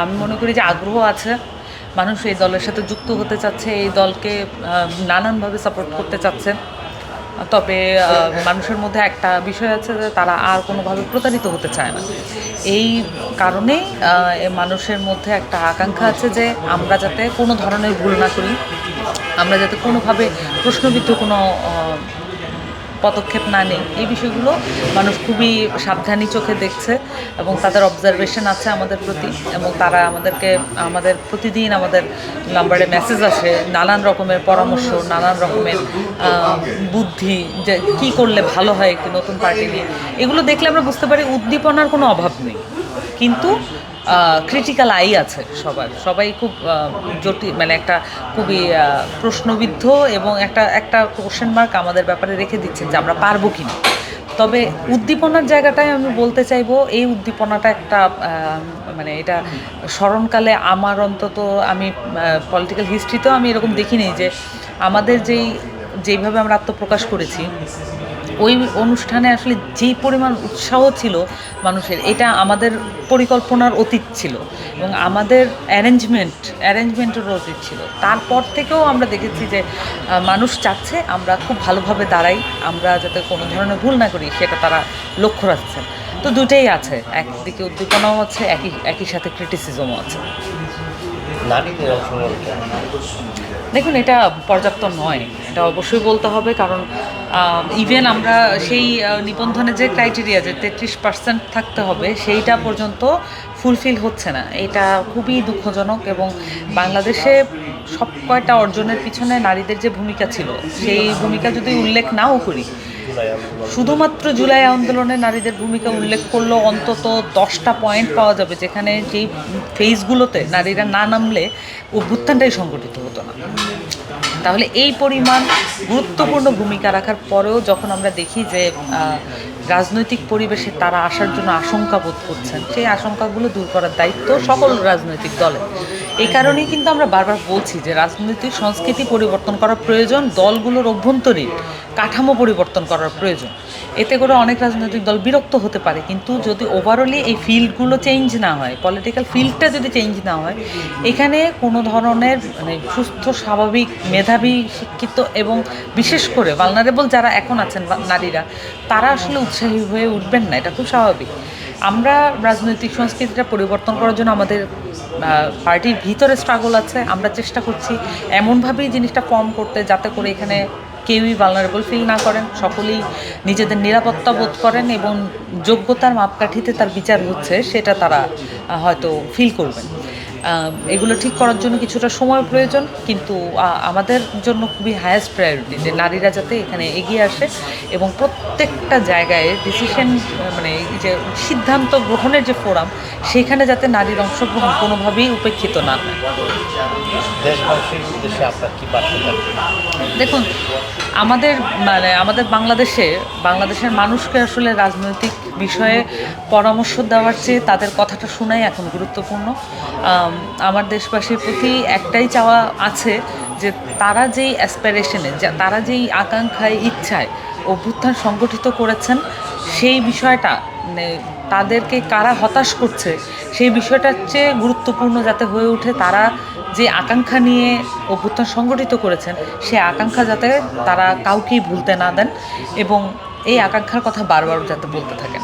আম, মনে করি যে আগ্রহ আছে। মানুষ এই দলের সাথে যুক্ত হতে চাচ্ছে এই দলকে নানানভাবে সাপোর্ট করতে চাচ্ছে তবে মানুষের মধ্যে একটা বিষয় আছে যে তারা আর কোনোভাবে প্রতারিত হতে চায় না। এই কারণেই মানুষের মধ্যে একটা আকাঙ্ক্ষা আছে যে আমরা যাতে কোনো ধরনের ভুল না করি আমরা যাতে কোনোভাবে প্রশ্নবিদ্ধ কোনো পদক্ষেপ না নেই। এই বিষয়গুলো মানুষ খুবই সাবধানী চোখে দেখছে এবং তাদের অবজারভেশন আছে আমাদের প্রতি এবং তারা আমাদেরকে, আমাদের প্রতিদিন আমাদের নাম্বারে মেসেজ আসে, নানান রকমের পরামর্শ, নানান রকমের বুদ্ধি যে কী করলে ভালো হয় একটি নতুন পার্টি নিয়ে। এগুলো দেখলে আমরা বুঝতে পারি উদ্দীপনার কোনো অভাব নেই। কিন্তু ক্রিটিক্যাল আই আছে সবার। সবাই খুব জটিল মানে একটা খুবই প্রশ্নবিদ্ধ এবং একটা একটা কোশ্চেন মার্ক আমাদের ব্যাপারে রেখে দিচ্ছেন যে আমরা পারব কি না তবে উদ্দীপনার জায়গাটায় আমি বলতে চাইব, এই উদ্দীপনাটা একটা মানে এটা স্মরণকালে আমার অন্তত আমি পলিটিক্যাল হিস্ট্রিতেও আমি এরকম দেখিনি যে আমাদের যেই, যেইভাবে আমরা আত্মপ্রকাশ করেছি ওই অনুষ্ঠানে আসলে যেই পরিমাণ উৎসাহ ছিল মানুষের এটা আমাদের পরিকল্পনার অতীত ছিল এবং আমাদের অ্যারেঞ্জমেন্ট অ্যারেঞ্জমেন্টেরও অতীত ছিল। তারপর থেকেও আমরা দেখেছি যে মানুষ চাচ্ছে আমরা খুব ভালোভাবে দাঁড়াই আমরা যাতে কোনো ধরনের ভুল না করি সেটা তারা লক্ষ্য রাখছেন। তো দুটেই আছে একদিকে উদ্দীপনাও আছে একই একই সাথে ক্রিটিসিজমও আছে। নারীদের অংশগ্রহণ দেখুন এটা পর্যাপ্ত নয় এটা অবশ্যই বলতে হবে কারণ ইভেন আমরা সেই নিবন্ধনে যে ক্রাইটেরিয়া যে তেত্রিশ পার্সেন্ট থাকতে হবে, সেইটা পর্যন্ত ফুলফিল হচ্ছে না। এটা খুবই দুঃখজনক এবং বাংলাদেশে সব কয়টা অর্জনের পিছনে নারীদের যে ভূমিকা ছিল, সেই ভূমিকা যদি উল্লেখ নাও করি শুধুমাত্র জুলাই আন্দোলনে নারীদের ভূমিকা উল্লেখ করলেও অন্তত দশটা পয়েন্ট পাওয়া যাবে, যেখানে যেই ফেজগুলোতে নারীরা না নামলে অভ্যুত্থানটাই সংগঠিত হতো না। তাহলে এই পরিমাণ গুরুত্বপূর্ণ ভূমিকা রাখার পরেও যখন আমরা দেখি যে রাজনৈতিক পরিবেশে তারা আসার জন্য আশঙ্কা বোধ করছেন, সেই আশঙ্কাগুলো দূর করার দায়িত্ব সকল রাজনৈতিক দলের। এই কারণেই কিন্তু আমরা বারবার বলছি যে রাজনৈতিক সংস্কৃতি পরিবর্তন করার প্রয়োজন, দলগুলোর অভ্যন্তরীণ কাঠামো পরিবর্তন করার প্রয়োজন। এতে করে অনেক রাজনৈতিক দল বিরক্ত হতে পারে। কিন্তু যদি ওভারঅলি এই ফিল্ডগুলো চেঞ্জ না হয় পলিটিক্যাল ফিল্ডটা যদি চেঞ্জ না হয়, এখানে কোনো ধরনের মানে সুস্থ, স্বাভাবিক মেধাবী, শিক্ষিত এবং বিশেষ করে ভালনারেবল যারা এখন আছেন নারীরা, তারা আসলে উৎসাহী হয়ে উঠবেন না। এটা খুব স্বাভাবিক। আমরা রাজনৈতিক সংস্কৃতিটা পরিবর্তন করার জন্য আমাদের পার্টির ভিতরে স্ট্রাগল আছে। আমরা চেষ্টা করছি এমনভাবেই জিনিসটা ফর্ম করতে যাতে করে এখানে কেউই ভালনারেবল ফিল না করেন, সকলেই নিজেদের নিরাপত্তা বোধ করেন এবং যোগ্যতার মাপকাঠিতে তার বিচার হচ্ছে, সেটা তারা হয়তো ফিল করবেন। এগুলো ঠিক করার জন্য কিছুটা সময় প্রয়োজন কিন্তু আমাদের জন্য খুবই হায়েস্ট প্রায়োরিটি যে নারীরা যাতে এখানে এগিয়ে আসে এবং প্রত্যেকটা জায়গায় ডিসিশন মানে এই যে সিদ্ধান্ত গ্রহণের যে ফোরাম সেখানে যাতে নারীর অংশগ্রহণ কোনোভাবেই উপেক্ষিত না হয়। দেখুন আমাদের মানে আমাদের বাংলাদেশে বাংলাদেশের মানুষকে আসলে রাজনৈতিক বিষয়ে পরামর্শ দেওয়ার চেয়ে তাদের কথাটা শোনাই এখন গুরুত্বপূর্ণ। আমার দেশবাসীর প্রতি একটাই চাওয়া আছে যে তারা যেই অ্যাসপিরেশনে তারা যেই আকাঙ্ক্ষায়, ইচ্ছায় অভ্যুত্থান সংগঠিত করেছেন, সেই বিষয়টা মানে তাদেরকে কারা হতাশ করছে, সেই বিষয়টার চেয়ে গুরুত্বপূর্ণ যাতে হয়ে ওঠে তারা যে আকাঙ্ক্ষা নিয়ে অভ্যুত্থান সংগঠিত করেছেন সেই আকাঙ্ক্ষা যাতে তারা কাউকেই ভুলতে না দেন এবং এই আকাঙ্ক্ষার কথা বারবার যাতে বলতে থাকেন।